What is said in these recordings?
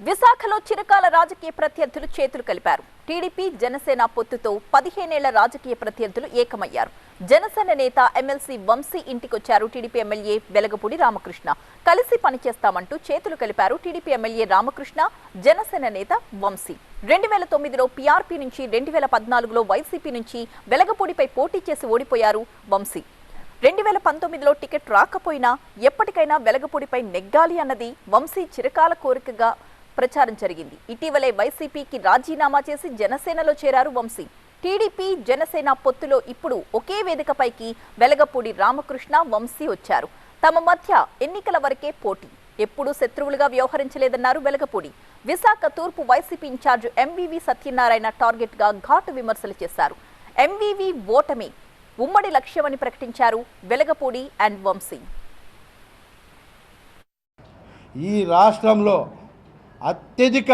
విశాఖలో చిరకాల రాజకీయ ప్రత్యర్థులు చేతులు కలిపారు. టీడీపీ జనసేన పొత్తుతో పదిహేనేళ్ళ రాజకీయ ప్రత్యర్థులు ఏకమయ్యారు. జనసేన నేత MLC Vamsi ఇంటికొచ్చారు. TDP MLA Velagapudi Ramakrishna. కలిసి పనిచేస్తామంటూ చేతులు కలిపారు టీడీపీ ఎమ్మెల్యే రామకృష్ణ జనసేన నేత వంశీ. రెండు వేల తొమ్మిదిలో పీఆర్పీ నుంచి రెండు వేల పద్నాలుగులో వైసీపీ నుంచి వెలగపూడిపై పోటీ చేసి ఓడిపోయారు వంశీ. రెండు వేల పంతొమ్మిదిలో టికెట్ రాకపోయినా ఎప్పటికైనా వెలగపూడిపై నెగ్గాలి అన్నది వంశీ చిరకాల కోరికగా ప్రచారం జరిగింది. ఇటీవలే వైసీపీకి రాజీనామా చేసి జనసేనలో చేరారు వంశీ. టీడీపీ జనసేన పొత్తులో ఇప్పుడు ఒకే వేదికపైకి వెలగపూడి రామకృష్ణ వంశీ వచ్చారు. తమ మధ్య ఎన్నికల వరకే పోటీ. ఎప్పుడూ శత్రువులుగా వ్యవహరించలేదన్నారు వెలగపూడి. విశాఖ తూర్పు వైసీపీ ఇన్ఛార్జ్ ఎంవీవీ సత్యనారాయణ టార్గెట్గా ఘాటు విమర్శలు చేశారు. ఎంవీవీ ఓటమి ఉమ్మడి లక్ష్యమని ప్రకటించారు వెలగపూడి అండ్ వంశీ. ఈ రాష్ట్రంలో అత్యధిక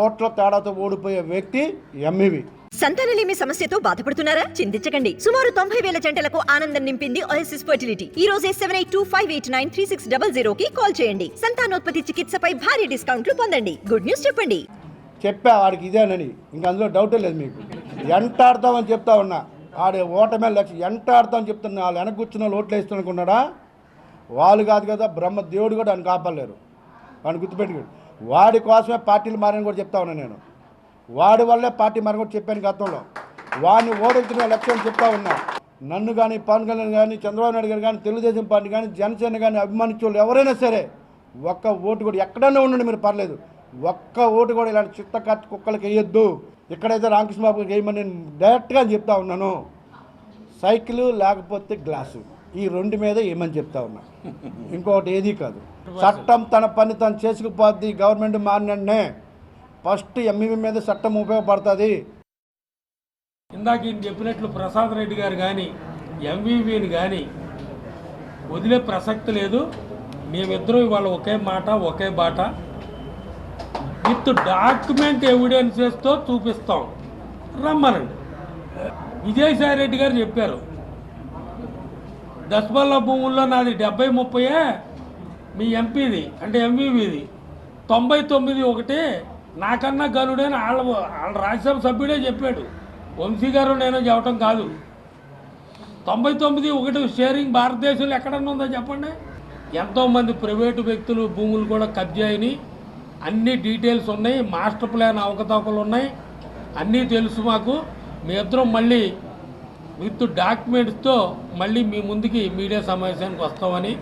ఓట్ల తేడాతో ఓడిపోయే వ్యక్తి ఎంఈవి. సంతానలేమి సమస్యతో బాధపడుతున్నారా? చింతించకండి. సుమారు తొంభై వేల జంటలకు ఆనందం నింపింది ఓఎస్ఎస్ ఫర్టిలిటీ ఈ రోజే seven eight two five eight nine three six double zero కి కాల్ చేయండి. సంతానోత్పత్తి చికిత్సపై భారీ డిస్కౌంట్లు పొందండి. గుడ్ న్యూస్ చెప్పండి. చెప్పా వాడికి ఇదేనని. ఇంక అందులో డౌటే లేదు మీకు. ఎంటాడతామని చెప్తా ఉన్నా. ఆడి ఓటమే లక్ష్యం ఎంటాడతామని చెప్తున్నా. వాళ్ళు వెనక కూర్చున్న వాళ్ళు ఓట్లు వేస్తునుకున్నాడా వాళ్ళు కాదు కదా బ్రహ్మ దేవుడు కూడా ఆయన కాపాడలేరు. వాడిని గుర్తుపెట్టుకోండి. వాడి కోసమే పార్టీలు మారని కూడా చెప్తా ఉన్నా నేను. వాడి వల్లే పార్టీ మారని కూడా చెప్పాను గతంలో. వాడిని ఓడించిన లక్ష్యం చెప్తా ఉన్నా. నన్ను కానీ పవన్ కళ్యాణ్ కానీ చంద్రబాబు నాయుడు గారు కానీ తెలుగుదేశం పార్టీ కానీ జనసేన కానీ అభిమానించే ఎవరైనా సరే ఒక్క ఓటు కూడా ఎక్కడన్నా ఉండండి మీరు పర్లేదు. ఒక్క ఓటు కూడా ఇలాంటి చిత్త కట్ కుక్కలకి వేయొద్దు. ఇక్కడైతే రామకృష్ణ బాబుకి వేయమని నేను డైరెక్ట్గా చెప్తా ఉన్నాను. సైకిల్ లేకపోతే గ్లాసు. ఈ రెండు మీద ఏమని చెప్తా ఉన్నా. ఇంకొకటి ఏదీ కాదు. చట్టం తన పని తను చేసుకుపోద్ది గవర్నమెంట్ మారినంటే ఫస్ట్ ఎంఈవి మీద చట్టం ఉపయోగపడుతుంది. ఇందాక ఈయన చెప్పినట్లు ప్రసాద్ రెడ్డి గారు కానీ ఎంవీవీని కానీ వదిలే ప్రసక్తి లేదు. మేమిద్దరం ఇవాళ ఒకే మాట ఒకే బాట. విత్ డాక్యుమెంట్ ఎవిడెన్సెస్తో చూపిస్తాం. రమ్మనండి. విజయసాయి రెడ్డి గారు చెప్పారు దశమల్ల భూముల్లో నాది డెబ్బై ముప్పయే మీ ఎంపీది అంటే ఎంవీవీది. తొంభై తొమ్మిది ఒకటి నాకన్నా గనుడని వాళ్ళ వాళ్ళ రాజ్యసభ సభ్యుడే చెప్పాడు. వంశీ గారు నేను చెప్పటం కాదు. తొంభై తొమ్మిది ఒకటి షేరింగ్ భారతదేశంలో ఎక్కడన్నా ఉందో చెప్పండి? ఎంతోమంది ప్రైవేటు వ్యక్తులు భూములు కూడా కబ్జా అయినాయి. అన్ని డీటెయిల్స్ ఉన్నాయి మాస్టర్ ప్లాన్ అవకతవకలు ఉన్నాయి. అన్నీ తెలుసు మాకు. మీ ఇద్దరం మళ్ళీ విత్ డాక్యుమెంట్స్తో మళ్ళీ మీ ముందుకి మీడియా సమావేశానికి వస్తామని